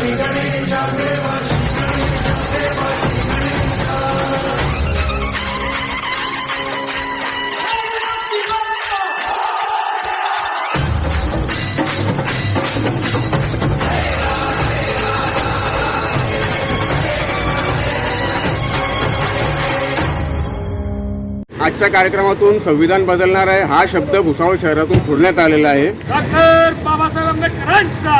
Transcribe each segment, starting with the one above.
Sneak, sneak, sneak, sneak, sneak, sneak, sneak, sneak, sneak, आजच्या कार्यक्रमातून संविधान बदलणार आहे. हा शब्द भुसावळ शहरातून फोडण्यात आलेला आहे. डॉक्टर बाबासाहेब आंबेडकरांचा.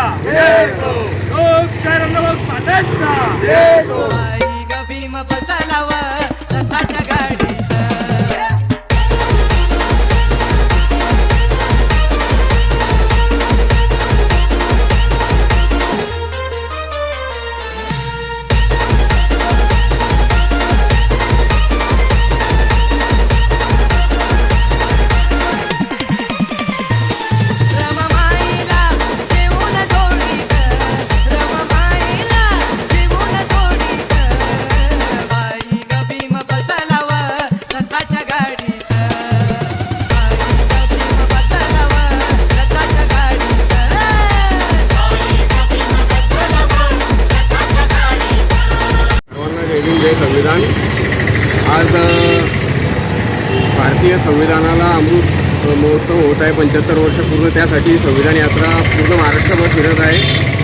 संविधान. आज भारतीय संविधानाला अमृत महोत्सव होत आहे पंच्याहत्तर वर्ष पूर्ण. त्यासाठी संविधान यात्रा पूर्ण महाराष्ट्रभर फिरत आहे.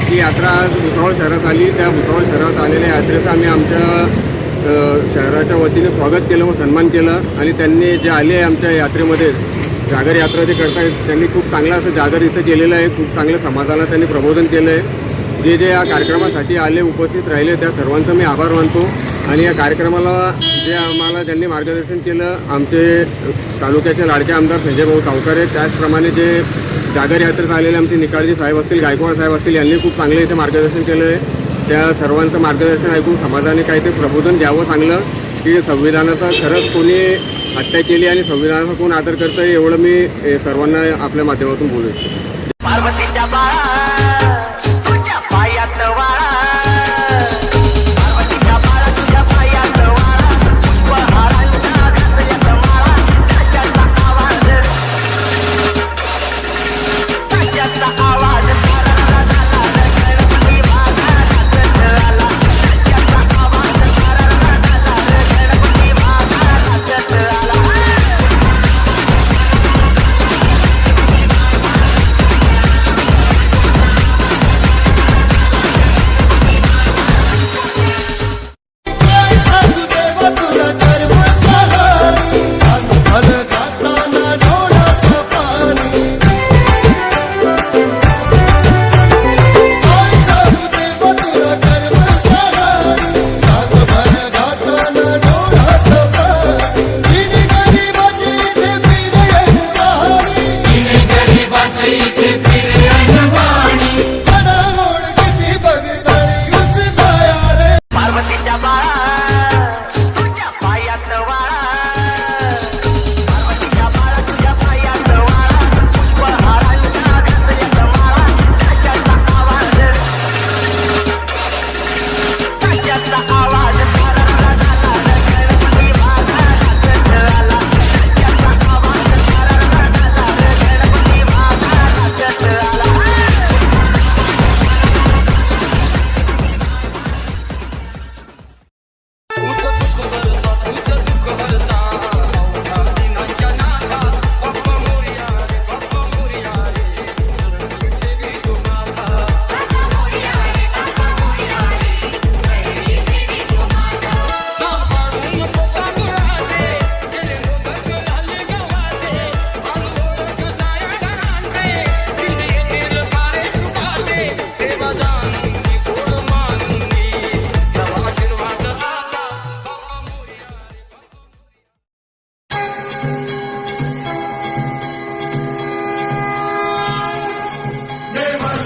ती यात्रा आज भुसावळ शहरात आली. त्या भुसावळ शहरात आलेल्या यात्रेचं आम्ही आमच्या शहराच्या वतीने स्वागत केलं व सन्मान केलं. आणि त्यांनी जे आले आमच्या यात्रेमध्ये जागर यात्रा जे करतायत त्यांनी खूप चांगलं असं जागर इथं केलेलं आहे. खूप चांगलं समाजाला त्यांनी प्रबोधन केलं आहे जे जे या कार्यक्रमासाठी आले उपस्थित राहिले त्या सर्वांचा मी आभार मानतो. आणि या कार्यक्रमाला जे आम्हाला त्यांनी मार्गदर्शन केलं आमचे तालुक्याचे लाडके आमदार संजय भाऊ सावकारे त्याचप्रमाणे जे जागर यात्रेत आलेले आमचे निकाळजी साहेब असतील गायकवाड साहेब असतील यांनी खूप चांगले इथे मार्गदर्शन केलं आहे त्या सर्वांचं मार्गदर्शन ऐकून समाजाने काही ते प्रबोधन द्यावं चांगलं की संविधानाचा खरंच कोणी हत्या केली आणि संविधानाचा कोण आदर करतं एवढं मी सर्वांना आपल्या माध्यमातून बोलू इच्छितो.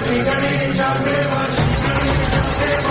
Gane, Gane, Gane, Gane,